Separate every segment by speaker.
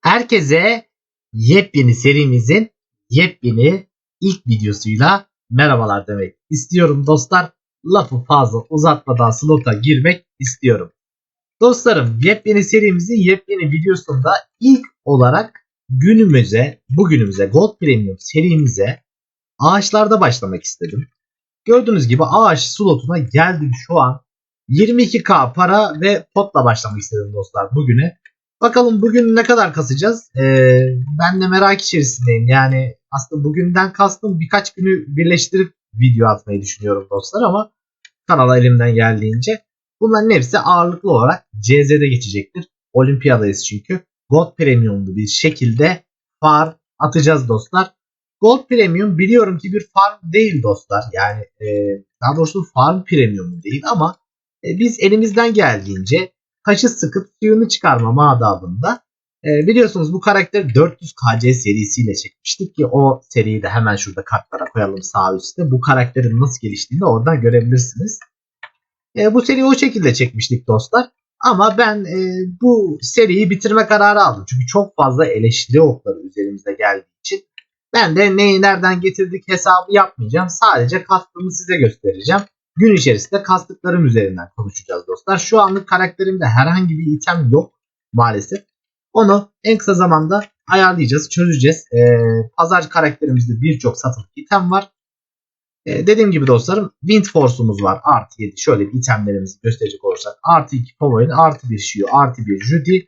Speaker 1: Herkese yepyeni serimizin yepyeni ilk videosuyla merhabalar demek istiyorum dostlar. Lafı fazla uzatmadan slota girmek istiyorum. Dostlarım yepyeni serimizin yepyeni videosunda ilk olarak günümüze, bugünümüze Gold Premium serimize ağaçlarda başlamak istedim. Gördüğünüz gibi ağaç slotuna geldim şu an. 22k para ve potla başlamak istedim dostlar bugüne. Bakalım bugün ne kadar kasacağız? Ee, ben de merak içerisindeyim. Yani aslında bugünden kastım birkaç günü birleştirip video atmayı düşünüyorum dostlar ama kanala elimden geldiğince. Bunların hepsi ağırlıklı olarak CZ'de geçecektir. Olimpiyadayız çünkü. Gold Premium'lu bir şekilde far atacağız dostlar. Gold Premium biliyorum ki bir farm değil dostlar. Yani e, daha doğrusu farm premium değil ama e, biz elimizden geldiğince taşı sıkıp suyunu çıkarma madabında e, biliyorsunuz bu karakteri 400 KC serisiyle çekmiştik ki o seriyi de hemen şurada kartlara koyalım sağ üstte. Bu karakterin nasıl geliştiğini oradan görebilirsiniz. E, bu seriyi o şekilde çekmiştik dostlar. Ama ben e, bu seriyi bitirme kararı aldım. Çünkü çok fazla eleştiri okları üzerimizde geldiği için. Ben de neyi nereden getirdik hesabı yapmayacağım. Sadece kastımı size göstereceğim. Gün içerisinde kastıklarım üzerinden konuşacağız dostlar. Şu anlık karakterimde herhangi bir item yok maalesef. Onu en kısa zamanda ayarlayacağız, çözeceğiz. Ee, pazar karakterimizde birçok satılık item var. Ee, dediğim gibi dostlarım Wind Force'umuz var. Artı 7 şöyle bir itemlerimizi gösterecek olursak. Artı 2 Power'in, artı 1 Shio, artı 1 Judy.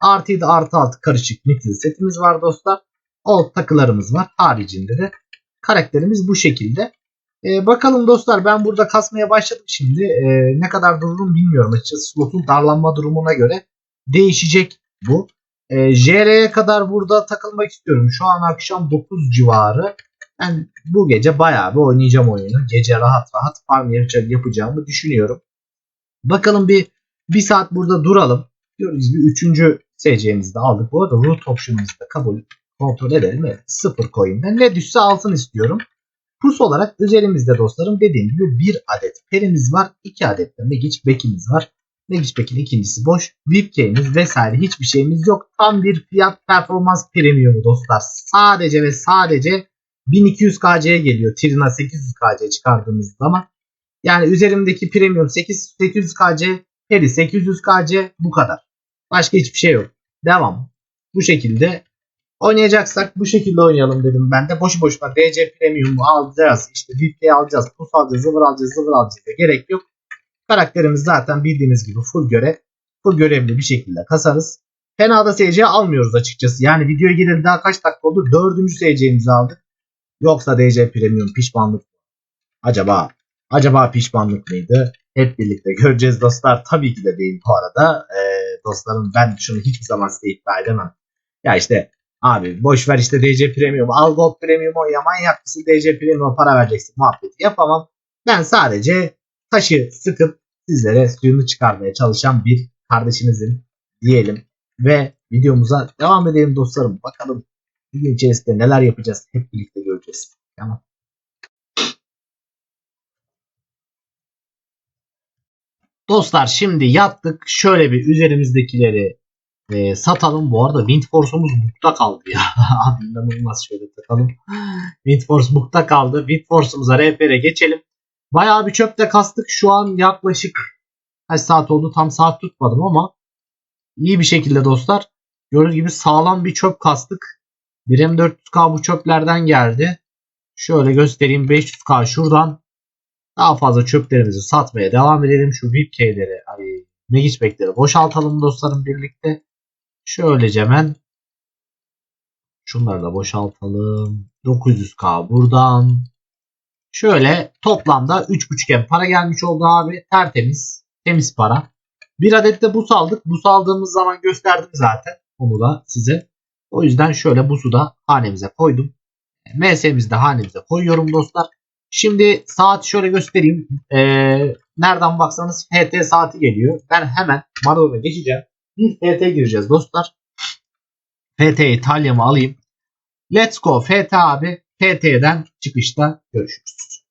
Speaker 1: Artı 7 artı 6 karışık Mithril setimiz var dostlar. O takılarımız var. Haricinde de karakterimiz bu şekilde. Ee, bakalım dostlar ben burada kasmaya başladım şimdi. Ee, ne kadar dururum bilmiyorum açıkçası. Slotun darlanma durumuna göre değişecek bu. Ee, JR'ye kadar burada takılmak istiyorum. Şu an akşam 9 civarı. Ben bu gece bayağı bir oynayacağım oyunu. Gece rahat rahat farm yapacağımı düşünüyorum. Bakalım bir bir saat burada duralım. Gördüğünüz gibi 3. SC'mizi de aldık. Bu arada root option'ımızı da kabul kontrol edelim. Evet, 0 coin'den ne düşse alsın istiyorum. Pus olarak üzerimizde dostlarım dediğim gibi bir adet perimiz var. iki adet de Magic Back'imiz var. Magic Back'in ikincisi boş. VIP key'imiz vesaire hiçbir şeyimiz yok. Tam bir fiyat performans premiumu dostlar. Sadece ve sadece 1200 KC'ye geliyor. Trina 800 KC çıkardığımız zaman. Yani üzerimdeki premium 8 800 KC, peri 800 KC bu kadar. Başka hiçbir şey yok. Devam. Bu şekilde Oynayacaksak bu şekilde oynayalım dedim ben de. Boşu boşuna DC Premium'u alacağız. İşte VIP'yi alacağız. Pus alacağız. Zıvır alacağız. Zıvır alacağız. Da gerek yok. Karakterimiz zaten bildiğiniz gibi full görev. Full görevli bir şekilde kasarız. Fena da SC almıyoruz açıkçası. Yani videoya girelim daha kaç dakika oldu? Dördüncü SC'mizi aldık. Yoksa DC Premium pişmanlık? Acaba acaba pişmanlık mıydı? Hep birlikte göreceğiz dostlar. Tabii ki de değil bu arada. Ee, dostlarım ben şunu hiçbir zaman size iddia edemem. Ya işte Abi boş ver işte DC Premium. Al Gold Premium ya manyak mısın DC Premium'a para vereceksin muhabbeti yapamam. Ben sadece taşı sıkıp sizlere suyunu çıkarmaya çalışan bir kardeşinizin diyelim. Ve videomuza devam edelim dostlarım. Bakalım video içerisinde neler yapacağız hep birlikte göreceğiz. Tamam. Dostlar şimdi yattık. Şöyle bir üzerimizdekileri e, satalım. Bu arada Windforce'umuz bukta kaldı ya. Abi inanılmaz şöyle takalım. Windforce bukta kaldı. Windforce'umuza RP'ye geçelim. Bayağı bir çöpte kastık. Şu an yaklaşık kaç saat oldu tam saat tutmadım ama iyi bir şekilde dostlar. Gördüğünüz gibi sağlam bir çöp kastık. 1M400K bu çöplerden geldi. Şöyle göstereyim 500K şuradan. Daha fazla çöplerimizi satmaya devam edelim. Şu VIP keyleri, ay, Magic boşaltalım dostlarım birlikte. Şöylece hemen şunları da boşaltalım. 900k buradan. Şöyle toplamda 3.5 para gelmiş oldu abi. Tertemiz. Temiz para. Bir adet de bus aldık. Bus aldığımız zaman gösterdim zaten. Onu da size. O yüzden şöyle busu da hanemize koydum. MS'mizi de hanemize koyuyorum dostlar. Şimdi saat şöyle göstereyim. Ee, nereden baksanız HT saati geliyor. Ben hemen Maradona geçeceğim. Bir FT gireceğiz dostlar. FT'yi talyamı alayım. Let's go FT abi. FT'den çıkışta görüşürüz.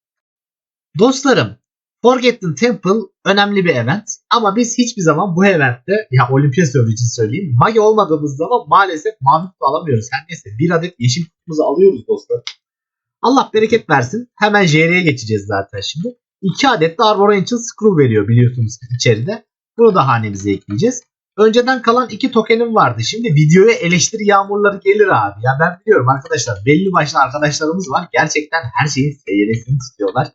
Speaker 1: Dostlarım Forgotten Temple önemli bir event. Ama biz hiçbir zaman bu eventte ya olimpiya server için söyleyeyim. Mage olmadığımız zaman maalesef mavi kutu alamıyoruz. Her neyse bir adet yeşil kutumuzu alıyoruz dostlar. Allah bereket versin. Hemen JR'ye geçeceğiz zaten şimdi. 2 adet de Arbor Ancient Scroll veriyor biliyorsunuz içeride. Bunu da hanemize ekleyeceğiz. Önceden kalan iki tokenim vardı. Şimdi videoya eleştiri yağmurları gelir abi. Ya ben biliyorum arkadaşlar belli başlı arkadaşlarımız var. Gerçekten her şeyin seyresini tutuyorlar.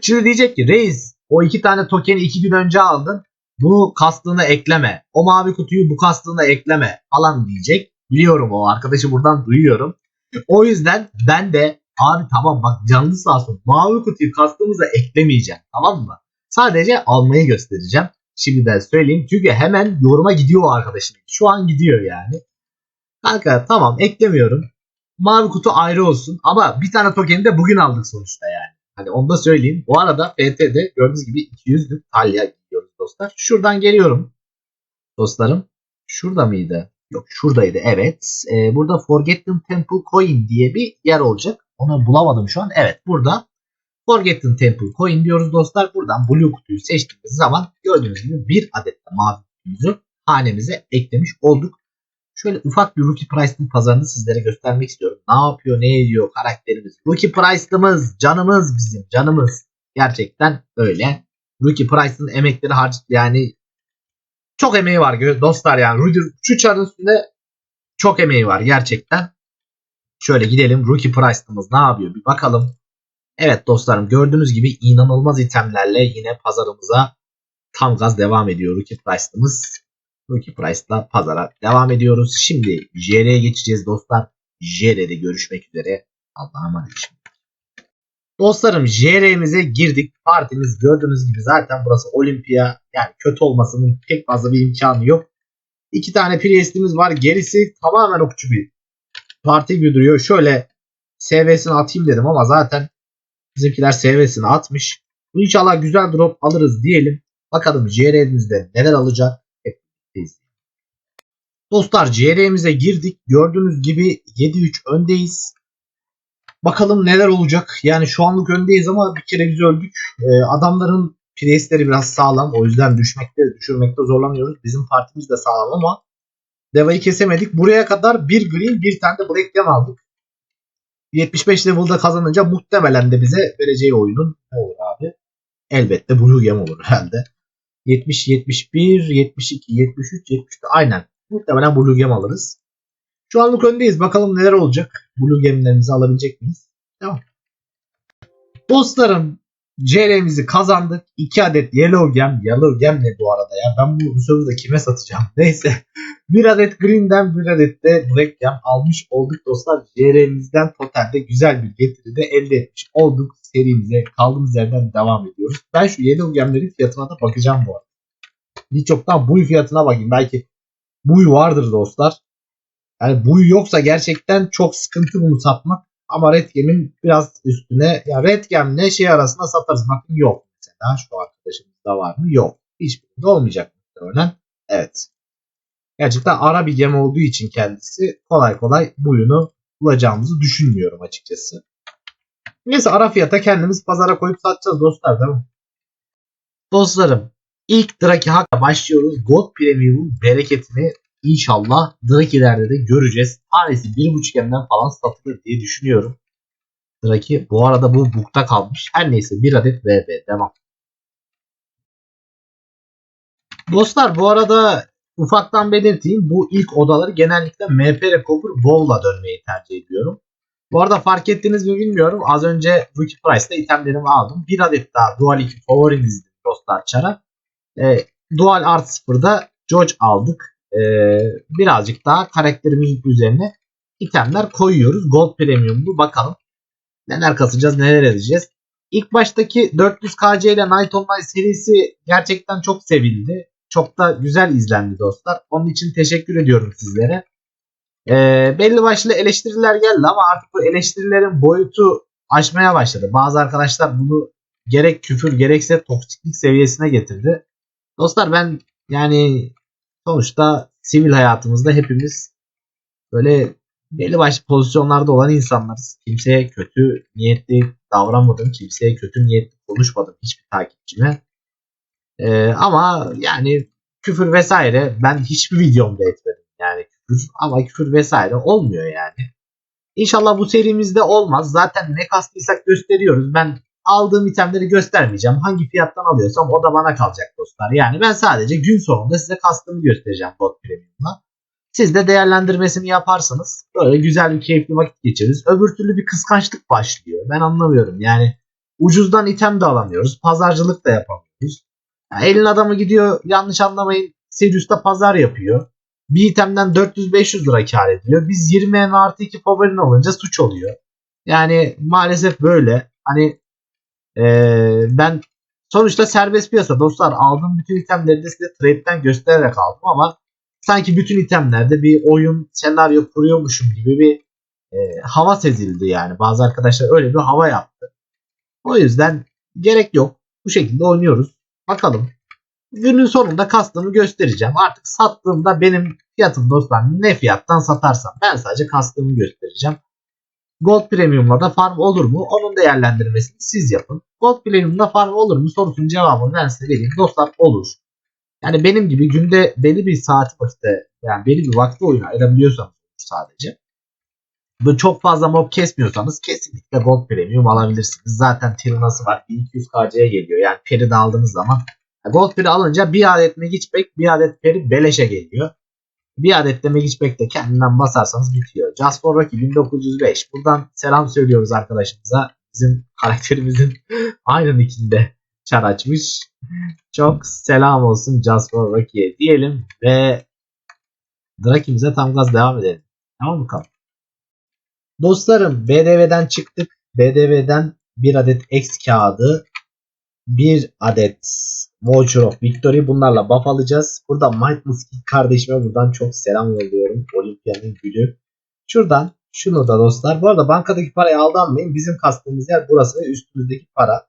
Speaker 1: Şimdi diyecek ki reis o iki tane tokeni iki gün önce aldın. Bunu kastığına ekleme. O mavi kutuyu bu kastığına ekleme falan diyecek. Biliyorum o arkadaşı buradan duyuyorum. O yüzden ben de abi tamam bak canlı sağ olsun mavi kutuyu kastığımıza eklemeyeceğim tamam mı? Sadece almayı göstereceğim. Şimdiden söyleyeyim. Çünkü hemen yoruma gidiyor o arkadaşım. Şu an gidiyor yani. Kanka tamam eklemiyorum. Mavi kutu ayrı olsun. Ama bir tane tokeni de bugün aldık sonuçta yani. Hani onu da söyleyeyim. Bu arada FT'de gördüğünüz gibi 200'lük talya gidiyoruz dostlar. Şuradan geliyorum. Dostlarım. Şurada mıydı? Yok şuradaydı evet. Ee, burada Forgotten Temple Coin diye bir yer olacak. Onu bulamadım şu an. Evet burada Forgotten Temple Coin diyoruz dostlar. Buradan Blue kutuyu seçtiğimiz zaman gördüğünüz gibi bir adet de mavi kutumuzu hanemize eklemiş olduk. Şöyle ufak bir Rookie Price'ın pazarını sizlere göstermek istiyorum. Ne yapıyor, ne ediyor karakterimiz. Rookie Price'ımız, canımız bizim, canımız. Gerçekten öyle. Rookie Price'ın emekleri harcı yani çok emeği var dostlar yani. Rudy, şu çarın üstünde çok emeği var gerçekten. Şöyle gidelim. Rookie Price'ımız ne yapıyor bir bakalım. Evet dostlarım gördüğünüz gibi inanılmaz itemlerle yine pazarımıza tam gaz devam ediyor Rookie Price'ımız. Rookie Price'la pazara devam ediyoruz. Şimdi JR'ye geçeceğiz dostlar. JR'de görüşmek üzere. Allah'a emanet Dostlarım JR'mize girdik. Partimiz gördüğünüz gibi zaten burası Olimpiya. Yani kötü olmasının pek fazla bir imkanı yok. İki tane Priest'imiz var. Gerisi tamamen okçu bir parti güdürüyor. Şöyle SV'sini atayım dedim ama zaten bizimkiler SV'sini atmış. İnşallah güzel drop alırız diyelim. Bakalım JR'mizde neler alacak. Hep birlikteyiz. Dostlar CR'mize girdik. Gördüğünüz gibi 7-3 öndeyiz. Bakalım neler olacak. Yani şu anlık öndeyiz ama bir kere biz öldük. Ee, adamların presleri biraz sağlam. O yüzden düşmekte, düşürmekte zorlanıyoruz. Bizim partimiz de sağlam ama Deva'yı kesemedik. Buraya kadar bir green bir tane de black aldık. 75 level'da kazanınca muhtemelen de bize vereceği oyunun ne olur abi? Elbette Blue Gem olur herhalde. 70, 71, 72, 73, 74 aynen. Muhtemelen Blue Gem alırız. Şu anlık öndeyiz. Bakalım neler olacak. Blue Gem'lerimizi alabilecek miyiz? Tamam. Dostlarım CR'mizi kazandık. 2 adet Yellow Gem. Yellow Gem ne bu arada ya? Ben bu, sözü de kime satacağım? Neyse. bir adet Green'den bir adet de Black Gem almış olduk dostlar. CR'mizden totalde güzel bir getiri de elde etmiş olduk. Serimize kaldığımız yerden devam ediyoruz. Ben şu Yellow Gem'lerin fiyatına da bakacağım bu arada. Birçoktan buy fiyatına bakayım. Belki buy vardır dostlar. Yani buy yoksa gerçekten çok sıkıntı bunu satmak. Ama Red Gem'in biraz üstüne ya Red Gem'le şey arasında satarız. Bakın yok mesela şu arkadaşımızda var mı? Yok. Hiçbirinde olmayacak muhtemelen. Evet. Gerçekten ara bir gem olduğu için kendisi kolay kolay buyunu bulacağımızı düşünmüyorum açıkçası. Neyse ara fiyata kendimiz pazara koyup satacağız dostlar değil mi? Dostlarım ilk Draki Hak'a başlıyoruz. God Premium'un bereketini İnşallah Draki'lerde de göreceğiz. Tanesi 1.5 gemden falan satılır diye düşünüyorum. Draki bu arada bu bukta kalmış. Her neyse bir adet VB devam. Dostlar bu arada ufaktan belirteyim. Bu ilk odaları genellikle MP Recover WoW'la dönmeyi tercih ediyorum. Bu arada fark ettiniz mi bilmiyorum. Az önce Rookie Price'da itemlerimi aldım. Bir adet daha Dual 2 favorimizdi dostlar çara. E, Dual Art 0'da George aldık e, birazcık daha karakterimiz üzerine itemler koyuyoruz. Gold Premium'lu bakalım neler kasacağız neler edeceğiz. İlk baştaki 400 KC ile Night Online serisi gerçekten çok sevildi. Çok da güzel izlendi dostlar. Onun için teşekkür ediyorum sizlere. Ee, belli başlı eleştiriler geldi ama artık bu eleştirilerin boyutu aşmaya başladı. Bazı arkadaşlar bunu gerek küfür gerekse toksiklik seviyesine getirdi. Dostlar ben yani sonuçta sivil hayatımızda hepimiz böyle belli başlı pozisyonlarda olan insanlarız. Kimseye kötü niyetli davranmadım. Kimseye kötü niyetli konuşmadım hiçbir takipçime. Ee, ama yani küfür vesaire ben hiçbir videomda etmedim. Yani küfür ama küfür vesaire olmuyor yani. İnşallah bu serimizde olmaz. Zaten ne kastıysak gösteriyoruz. Ben aldığım itemleri göstermeyeceğim. Hangi fiyattan alıyorsam o da bana kalacak dostlar. Yani ben sadece gün sonunda size kastımı göstereceğim bot premium'la. Siz de değerlendirmesini yaparsınız. Böyle güzel bir keyifli vakit geçiririz. Öbür türlü bir kıskançlık başlıyor. Ben anlamıyorum. Yani ucuzdan item de alamıyoruz. Pazarcılık da yapamıyoruz. Ya elin adamı gidiyor yanlış anlamayın. Serius'ta pazar yapıyor. Bir itemden 400-500 lira kar ediyor. Biz 20 M artı 2 favorin alınca suç oluyor. Yani maalesef böyle. Hani ee, ben sonuçta serbest piyasa dostlar aldığım bütün itemleri de size trade'den göstererek aldım ama sanki bütün itemlerde bir oyun senaryo kuruyormuşum gibi bir e, hava sezildi yani. Bazı arkadaşlar öyle bir hava yaptı. O yüzden gerek yok. Bu şekilde oynuyoruz. Bakalım. Günün sonunda kastımı göstereceğim. Artık sattığımda benim fiyatım dostlar ne fiyattan satarsam ben sadece kastımı göstereceğim. Gold Premium'la da farm olur mu? Onun değerlendirmesini siz yapın. Gold Premium'la farm olur mu sorusunun cevabını ben size vereyim. Dostlar olur. Yani benim gibi günde belli bir saat vakitte yani belli bir vakti oyuna ayırabiliyorsanız sadece. Böyle çok fazla mob kesmiyorsanız kesinlikle Gold Premium alabilirsiniz. Zaten Tiranası var. 1200 KC'ye geliyor. Yani peri de aldığınız zaman Gold peri alınca bir adet Magic Pack bir adet peri beleşe geliyor. Bir adet de Magic Pack de kendinden basarsanız bitiyor. Just for Rocky 1905. Buradan selam söylüyoruz arkadaşımıza. Bizim karakterimizin aynı nickinde çar açmış. Çok selam olsun Just for Rocky'ye diyelim ve Draki'mize tam gaz devam edelim. Tamam mı kalk? Dostlarım BDV'den çıktık. BDV'den bir adet X kağıdı, bir adet Voucher of Victory bunlarla buff alacağız. Burada Might Muski kardeşime buradan çok selam yolluyorum. Olimpiya'nın gülü. Şuradan şunu da dostlar. Bu arada bankadaki parayı aldanmayın. Bizim kastığımız yer burası ve üstümüzdeki para.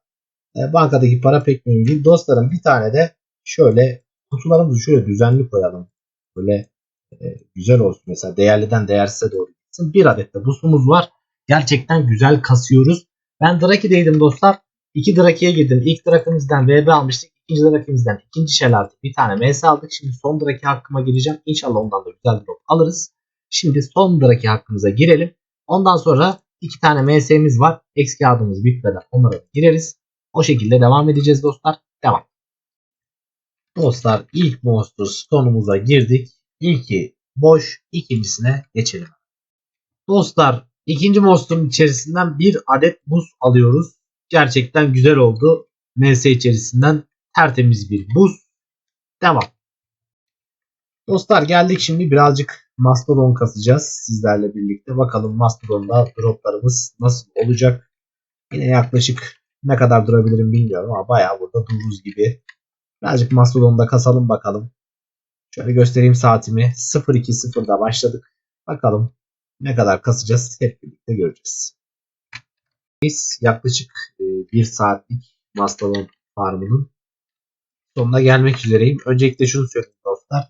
Speaker 1: E, bankadaki para pek mühim değil. Dostlarım bir tane de şöyle kutularımızı şöyle düzenli koyalım. Böyle e, güzel olsun. Mesela değerliden değersize doğru. Bir adet de busumuz var. Gerçekten güzel kasıyoruz. Ben Draki'deydim dostlar. İki Draki'ye girdim. İlk Draki'mizden VB almıştık. İkinci Draki'mizden ikinci shell artı bir tane MS aldık. Şimdi son Draki hakkıma gireceğim. İnşallah ondan da güzel drop alırız. Şimdi son Draki hakkımıza girelim. Ondan sonra iki tane MS'miz var. X kağıdımız bitmeden onlara gireriz. O şekilde devam edeceğiz dostlar. Devam. Dostlar ilk Monster Stone'umuza girdik. İlki boş. ikincisine geçelim. Dostlar ikinci Monster'ın içerisinden bir adet buz alıyoruz. Gerçekten güzel oldu. MS içerisinden tertemiz bir buz. Devam. Dostlar geldik şimdi birazcık Mastodon kasacağız sizlerle birlikte. Bakalım Mastodon'da droplarımız nasıl olacak. Yine yaklaşık ne kadar durabilirim bilmiyorum ama bayağı burada dururuz gibi. Birazcık Mastodon'da kasalım bakalım. Şöyle göstereyim saatimi. 02.00'da başladık. Bakalım ne kadar kasacağız hep birlikte göreceğiz. Biz yaklaşık e, bir saatlik Mastodon farmının sonuna gelmek üzereyim. Öncelikle şunu söyleyeyim dostlar.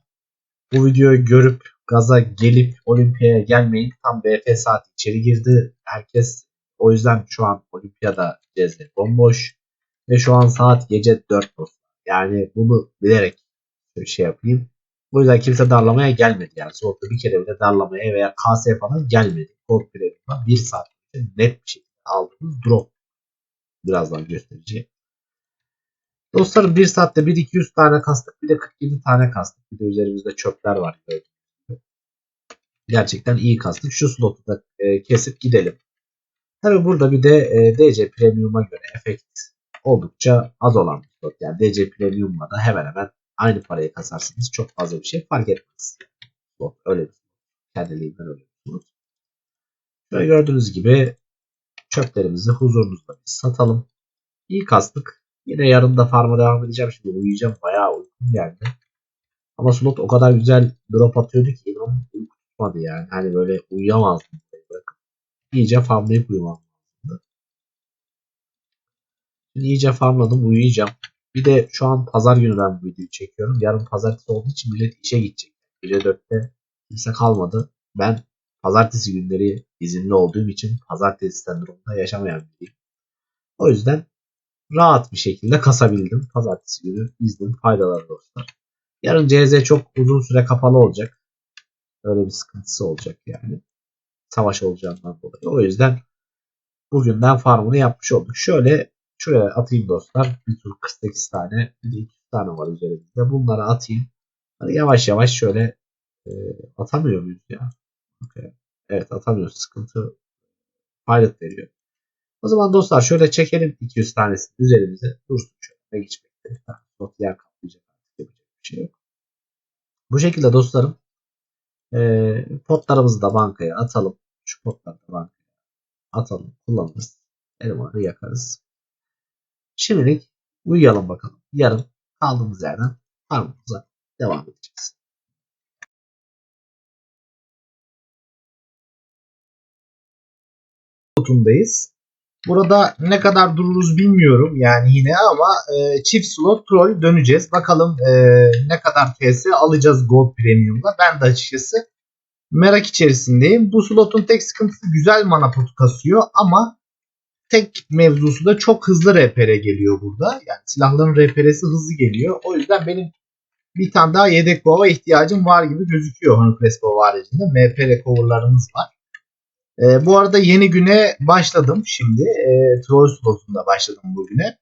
Speaker 1: Bu videoyu görüp gaza gelip olimpiyaya gelmeyin. Tam BF saat içeri girdi. Herkes o yüzden şu an olimpiyada cezve bomboş. Ve şu an saat gece 4 dostlar. Yani bunu bilerek bir şey yapayım. Bu yüzden kimse darlamaya gelmedi. Yani soğukta bir kere bile darlamaya veya KS falan gelmedi. Premium'da 1 saat net bir şekilde aldığımız drop. Birazdan göstereceğim. Dostlarım 1 saatte 1-200 tane kastık. Bir de 47 tane kastık. Bir de üzerimizde çöpler var. Gerçekten iyi kastık. Şu slotu da e, kesip gidelim. Tabi burada bir de e, DC Premium'a göre efekt oldukça az olan bir slot. Yani DC Premium'la da hemen hemen aynı parayı kasarsınız. Çok fazla bir şey fark etmez. Slot öyle bir slot. Kendiliğinden öyle bir slot. Şöyle gördüğünüz gibi çöplerimizi huzurunuzda satalım. İyi kastık. Yine yarın da farma devam edeceğim. Şimdi uyuyacağım. Bayağı uykum geldi. Ama slot o kadar güzel drop atıyordu ki inanın uyku yani. Hani böyle uyuyamazdım. Bırakıp iyice farmlayıp uyumam. Şimdi iyice farmladım uyuyacağım. Bir de şu an pazar günü ben bu videoyu çekiyorum. Yarın pazartesi olduğu için millet işe gidecek. Gece 4'te kimse kalmadı. Ben pazartesi günleri izinli olduğum için pazartesi sendromunda yaşamayan biriyim. O yüzden rahat bir şekilde kasabildim. Pazartesi günü izledim faydaları dostlar. Yarın CZ çok uzun süre kapalı olacak. Öyle bir sıkıntısı olacak yani. Savaş olacağından dolayı. O yüzden bugünden farmını yapmış olduk. Şöyle şuraya atayım dostlar. Bir tur 48 tane, bir de 200 tane var üzerimizde. Bunları atayım. Hani yavaş yavaş şöyle e, atamıyor muyuz ya? Okay. Evet atamıyoruz. Sıkıntı pilot veriyor. O zaman dostlar şöyle çekelim 200 tanesini üzerimize. Dursun şöyle geçmekte. Not yer kaplayacak. Yapacak bir şey yok. Bu şekilde dostlarım e, potlarımızı da bankaya atalım. Şu potları da bankaya atalım. Kullanırız. Elmanı yakarız. Şimdilik uyuyalım bakalım. Yarın kaldığımız yerden farmımıza devam edeceğiz. Slotundayız. Burada ne kadar dururuz bilmiyorum yani yine ama e, çift slot troll döneceğiz. Bakalım e, ne kadar TS alacağız Gold Premium'da. Ben de açıkçası merak içerisindeyim. Bu slotun tek sıkıntısı güzel mana potu kasıyor ama tek mevzusu da çok hızlı RPR geliyor burada. Yani silahların RPR'si hızlı geliyor. O yüzden benim bir tane daha yedek bova ihtiyacım var gibi gözüküyor Honeycrest bova haricinde. MP coverlarımız var. E, bu arada yeni güne başladım şimdi. E, Troll slotunda başladım bugüne.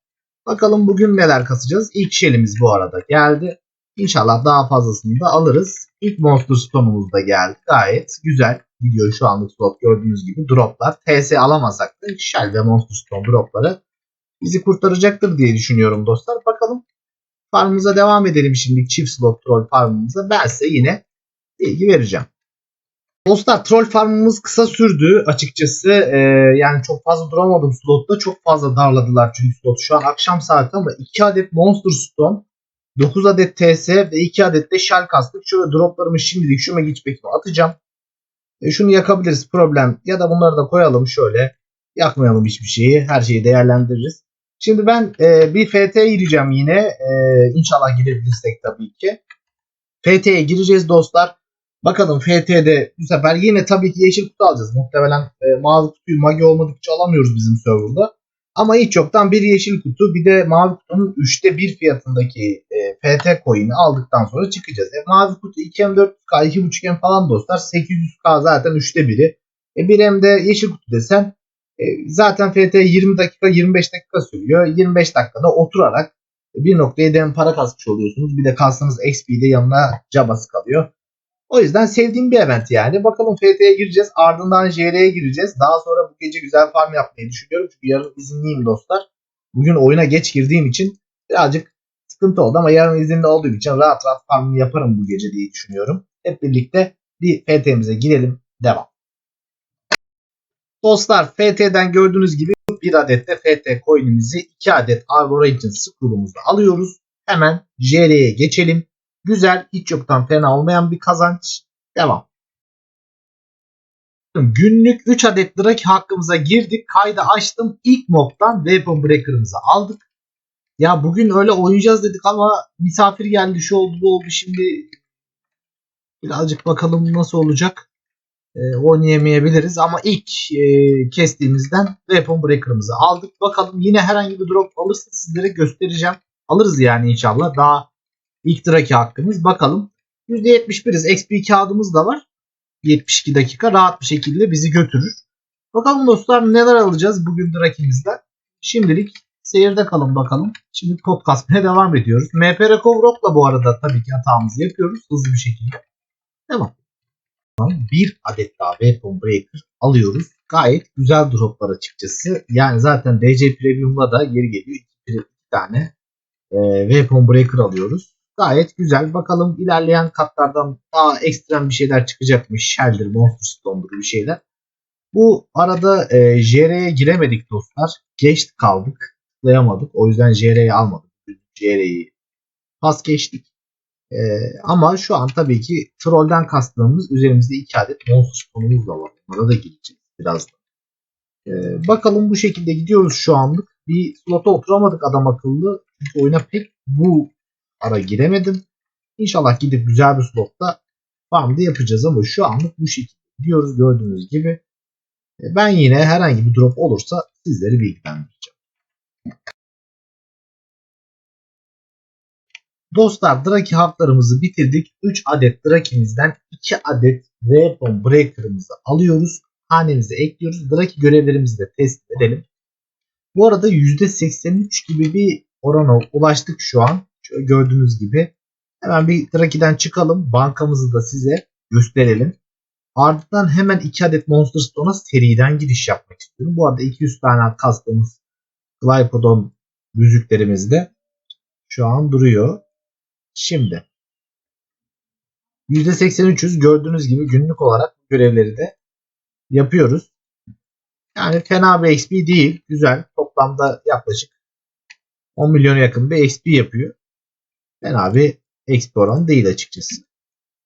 Speaker 1: Bakalım bugün neler kasacağız. İlk şelimiz bu arada geldi. İnşallah daha fazlasını da alırız. İlk Monster Stone'umuz da geldi. Gayet güzel gidiyor şu anlık slot gördüğünüz gibi. Droplar. TS alamasak da Shell ve Monster Stone dropları bizi kurtaracaktır diye düşünüyorum dostlar. Bakalım farmımıza devam edelim şimdi çift slot troll farmımıza. Ben size yine bilgi vereceğim. Dostlar troll farmımız kısa sürdü açıkçası. Ee, yani çok fazla duramadım slotta. Çok fazla darladılar çünkü slot. Şu an akşam saati ama 2 adet Monster Stone, 9 adet TS ve 2 adet de Shell kastık. Şöyle droplarımı şimdilik şu Magic Pack'ime atacağım. E, şunu yakabiliriz problem. Ya da bunları da koyalım şöyle. Yakmayalım hiçbir şeyi. Her şeyi değerlendiririz. Şimdi ben e, bir FT'ye gireceğim yine. E, inşallah girebilirsek tabii ki. FT'ye gireceğiz dostlar. Bakalım FT'de bu sefer yine tabii ki yeşil kutu alacağız. Muhtemelen e, mavi kutuyu magi olmadıkça alamıyoruz bizim serverda. Ama hiç yoktan bir yeşil kutu bir de mavi kutunun 3'te 1 fiyatındaki e, FT coin'i aldıktan sonra çıkacağız. E, mavi kutu 2M 400K 2.5M falan dostlar 800K zaten 3'te 1'i. E, bir M de yeşil kutu desen e, zaten FT 20 dakika 25 dakika sürüyor. 25 dakikada oturarak bir noktaya dem para kasmış oluyorsunuz. Bir de kastınız XP'de yanına cabası kalıyor. O yüzden sevdiğim bir event yani. Bakalım FT'ye gireceğiz. Ardından JR'ye gireceğiz. Daha sonra bu gece güzel farm yapmayı düşünüyorum. Çünkü yarın izinliyim dostlar. Bugün oyuna geç girdiğim için birazcık sıkıntı oldu ama yarın izinli olduğum için rahat rahat farmını yaparım bu gece diye düşünüyorum. Hep birlikte bir FT'mize girelim. Devam. Dostlar FT'den gördüğünüz gibi bir adet de FT coin'imizi 2 adet Arbor Agent scroll'umuzda alıyoruz. Hemen JR'ye geçelim. Güzel, hiç yoktan fena olmayan bir kazanç. Devam. Günlük 3 adet draki hakkımıza girdik. Kaydı açtım. İlk mob'dan Weapon Breaker'ımızı aldık. Ya bugün öyle oynayacağız dedik ama misafir geldi şu oldu bu oldu şimdi birazcık bakalım nasıl olacak. E, oynayamayabiliriz ama ilk e, kestiğimizden Weapon Breaker'ımızı aldık. Bakalım yine herhangi bir drop alırsa sizlere göstereceğim. Alırız yani inşallah. Daha İlk hakkımız. Bakalım. %71'iz. XP kağıdımız da var. 72 dakika rahat bir şekilde bizi götürür. Bakalım dostlar neler alacağız bugün drakimizden. Şimdilik seyirde kalın bakalım. Şimdi pot kasmaya devam ediyoruz. MP Recoverok'la bu arada tabii ki hatamızı yapıyoruz hızlı bir şekilde. Devam. Bir adet daha Weapon Breaker alıyoruz. Gayet güzel droplar açıkçası. Yani zaten DC Premium'la da yeri geliyor. İki, tane e, Weapon Breaker alıyoruz. Gayet güzel. Bakalım ilerleyen katlardan daha ekstrem bir şeyler çıkacak mı? Shell'dir, Monster Stone'dur bir şeyler. Bu arada e, JR'ye giremedik dostlar. Geç kaldık. Tıklayamadık. O yüzden JR'yi almadık. JR'yi pas geçtik. E, ama şu an tabii ki trollden kastığımız üzerimizde iki adet Monster Stone'umuz da var. Onlara da gireceğiz birazdan. E, bakalım bu şekilde gidiyoruz şu anlık. Bir slota oturamadık adam akıllı. Çünkü oyuna pek bu ara giremedim. İnşallah gidip güzel bir slotta farmda yapacağız ama şu anlık bu şekilde gidiyoruz gördüğünüz gibi. E, ben yine herhangi bir drop olursa sizleri bilgilendireceğim. Dostlar Draki haklarımızı bitirdik. 3 adet Draki'mizden 2 adet Weapon Breaker'ımızı alıyoruz. Hanemize ekliyoruz. Draki görevlerimizi de test edelim. Bu arada %83 gibi bir orana ulaştık şu an. Gördüğünüz gibi. Hemen bir Draki'den çıkalım. Bankamızı da size gösterelim. Ardından hemen 2 adet Monster Stone'a seriden giriş yapmak istiyorum. Bu arada 200 tane kastığımız Glypodon müziklerimiz de şu an duruyor. Şimdi %83'üz gördüğünüz gibi günlük olarak görevleri de yapıyoruz. Yani fena bir XP değil. Güzel. Toplamda yaklaşık 10 milyona yakın bir XP yapıyor. Fena bir XP oranı değil açıkçası.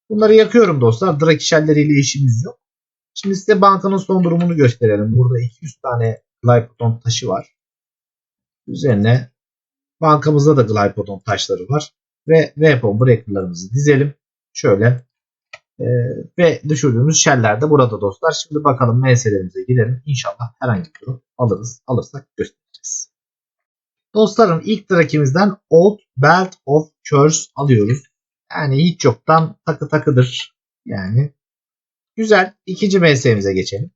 Speaker 1: Bunları yakıyorum dostlar. Draki shell'leriyle işimiz yok. Şimdi size bankanın son durumunu gösterelim. Burada 200 tane Glypodon taşı var. Üzerine bankamızda da Glypodon taşları var. Ve Weapon Breaker'larımızı dizelim. Şöyle. Ee, ve düşürdüğümüz shell'ler de burada dostlar. Şimdi bakalım MS'lerimize girelim. İnşallah herhangi bir durum alırız. Alırsak göstereceğiz. Dostlarım ilk rakimizden Old Belt of Curse alıyoruz. Yani hiç yoktan takı takıdır. Yani güzel. İkinci MS'imize geçelim.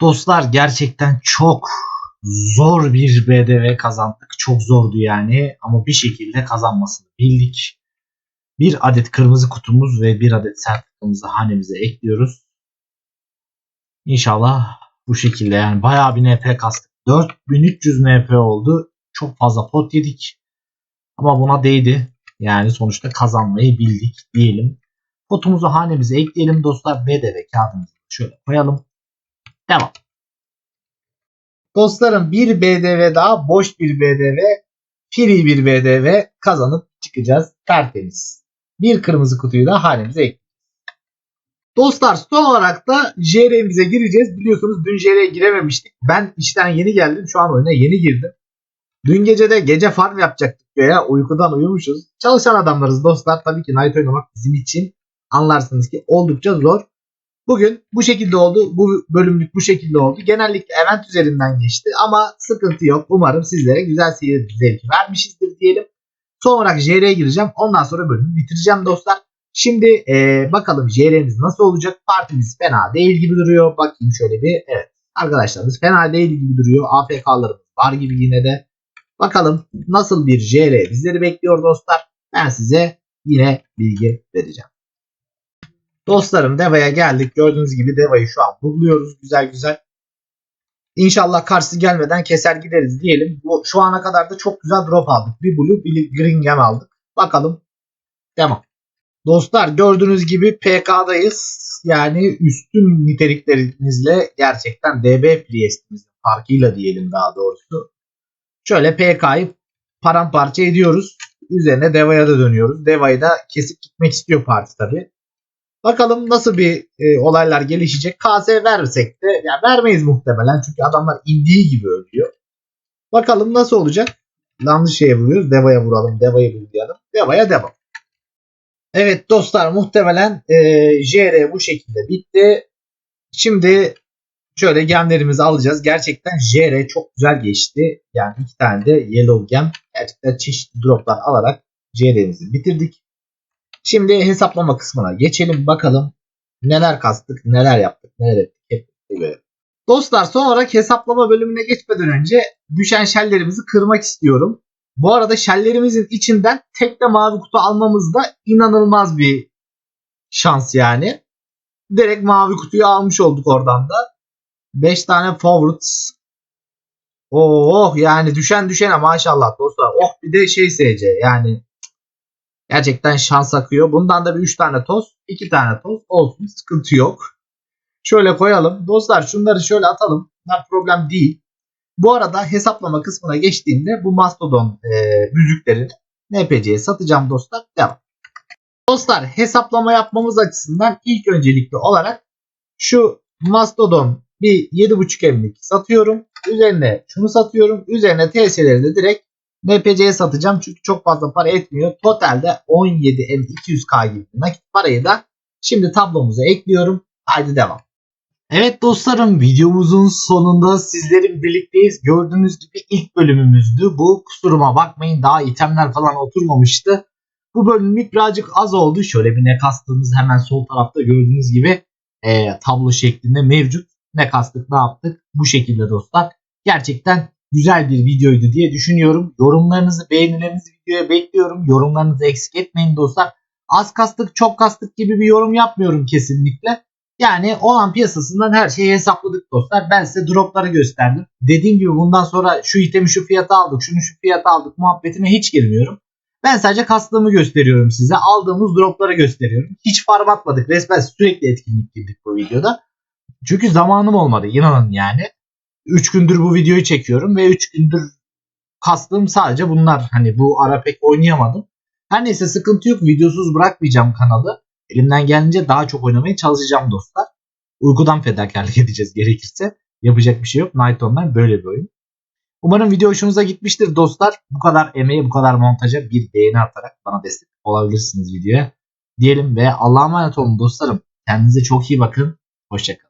Speaker 1: Dostlar gerçekten çok zor bir BDV kazandık. Çok zordu yani ama bir şekilde kazanmasını bildik. Bir adet kırmızı kutumuz ve bir adet sertifikamızı hanemize ekliyoruz. İnşallah bu şekilde yani bayağı bir NP kastık. 4300 NP oldu. Çok fazla pot yedik. Ama buna değdi. Yani sonuçta kazanmayı bildik diyelim. Potumuzu hanemize ekleyelim dostlar. BDV kağıdımızı şöyle koyalım. Devam. Dostlarım bir BDV daha boş bir BDV free bir BDV kazanıp çıkacağız. Tertemiz. Bir kırmızı kutuyu da hanemize ekliyoruz. Dostlar son olarak da JR'mize gireceğiz. Biliyorsunuz dün JR'ye girememiştik. Ben işten yeni geldim. Şu an oyuna yeni girdim. Dün gece de gece farm yapacaktık ya. Uykudan uyumuşuz. Çalışan adamlarız dostlar. Tabii ki Night oynamak bizim için anlarsınız ki oldukça zor. Bugün bu şekilde oldu. Bu bölümlük bu şekilde oldu. Genellikle event üzerinden geçti ama sıkıntı yok. Umarım sizlere güzel seyir zevki vermişizdir diyelim. Son olarak JR'ye gireceğim. Ondan sonra bölümü bitireceğim dostlar. Şimdi ee, bakalım JR'miz nasıl olacak? Partimiz fena değil gibi duruyor. Bakayım şöyle bir. Evet. Arkadaşlarımız fena değil gibi duruyor. AFK'larımız var gibi yine de. Bakalım nasıl bir JR bizleri bekliyor dostlar. Ben size yine bilgi vereceğim. Dostlarım Deva'ya geldik. Gördüğünüz gibi Deva'yı şu an buluyoruz güzel güzel. İnşallah karşısı gelmeden keser gideriz diyelim. Bu, şu ana kadar da çok güzel drop aldık. Bir Blue bir Green aldık. Bakalım. Devam. Dostlar gördüğünüz gibi PK'dayız. Yani üstün niteliklerimizle gerçekten DB Priest'imizin farkıyla diyelim daha doğrusu. Şöyle PK'yı paramparça ediyoruz. Üzerine Deva'ya da dönüyoruz. Deva'yı da kesip gitmek istiyor parti tabi. Bakalım nasıl bir e, olaylar gelişecek. KS versek de ya vermeyiz muhtemelen. Çünkü adamlar indiği gibi ölüyor. Bakalım nasıl olacak. Yanlış şeye vuruyoruz. Deva'ya vuralım. Deva'yı bullayalım. Deva'ya devam. Evet dostlar muhtemelen e, JR bu şekilde bitti. Şimdi şöyle gemlerimizi alacağız. Gerçekten JR çok güzel geçti. Yani iki tane de Yellow Gem. Gerçekten çeşitli droplar alarak JR'mizi bitirdik. Şimdi hesaplama kısmına geçelim bakalım neler kastık, neler yaptık, neler ettik. Dostlar son olarak hesaplama bölümüne geçmeden önce düşen şellerimizi kırmak istiyorum. Bu arada şellerimizin içinden tek de mavi kutu almamız da inanılmaz bir şans yani. Direkt mavi kutuyu almış olduk oradan da. 5 tane favorites. Oh yani düşen düşene maşallah dostlar. Oh bir de şey SC yani Gerçekten şans akıyor. Bundan da bir 3 tane toz, 2 tane toz olsun. Sıkıntı yok. Şöyle koyalım. Dostlar şunları şöyle atalım. Bunlar problem değil. Bu arada hesaplama kısmına geçtiğimde bu Mastodon e, müziklerini NPC'ye satacağım dostlar. Devam. Dostlar hesaplama yapmamız açısından ilk öncelikli olarak şu Mastodon bir 7.5 emlik satıyorum. Üzerine şunu satıyorum. Üzerine TS'leri de direkt NPC'ye satacağım çünkü çok fazla para etmiyor. Totalde 17 M 200K gibi nakit parayı da şimdi tablomuza ekliyorum. Haydi devam. Evet dostlarım videomuzun sonunda sizlerin birlikteyiz. Gördüğünüz gibi ilk bölümümüzdü. Bu kusuruma bakmayın daha itemler falan oturmamıştı. Bu bölümlük birazcık az oldu. Şöyle bir ne kastığımız hemen sol tarafta gördüğünüz gibi e, tablo şeklinde mevcut. Ne kastık ne yaptık bu şekilde dostlar. Gerçekten güzel bir videoydu diye düşünüyorum. Yorumlarınızı beğenilerinizi videoya bekliyorum. Yorumlarınızı eksik etmeyin dostlar. Az kastık çok kastık gibi bir yorum yapmıyorum kesinlikle. Yani olan piyasasından her şeyi hesapladık dostlar. Ben size dropları gösterdim. Dediğim gibi bundan sonra şu itemi şu fiyata aldık, şunu şu fiyata aldık muhabbetine hiç girmiyorum. Ben sadece kastığımı gösteriyorum size. Aldığımız dropları gösteriyorum. Hiç farm atmadık. Resmen sürekli etkinlik girdik bu videoda. Çünkü zamanım olmadı. inanın yani. 3 gündür bu videoyu çekiyorum ve 3 gündür kastığım sadece bunlar. Hani bu ara pek oynayamadım. Her neyse sıkıntı yok. Videosuz bırakmayacağım kanalı. Elimden gelince daha çok oynamaya çalışacağım dostlar. Uykudan fedakarlık edeceğiz gerekirse. Yapacak bir şey yok. Night Online böyle bir oyun. Umarım video hoşunuza gitmiştir dostlar. Bu kadar emeğe, bu kadar montaja bir beğeni atarak bana destek olabilirsiniz videoya. Diyelim ve Allah'a emanet olun dostlarım. Kendinize çok iyi bakın. Hoşçakalın.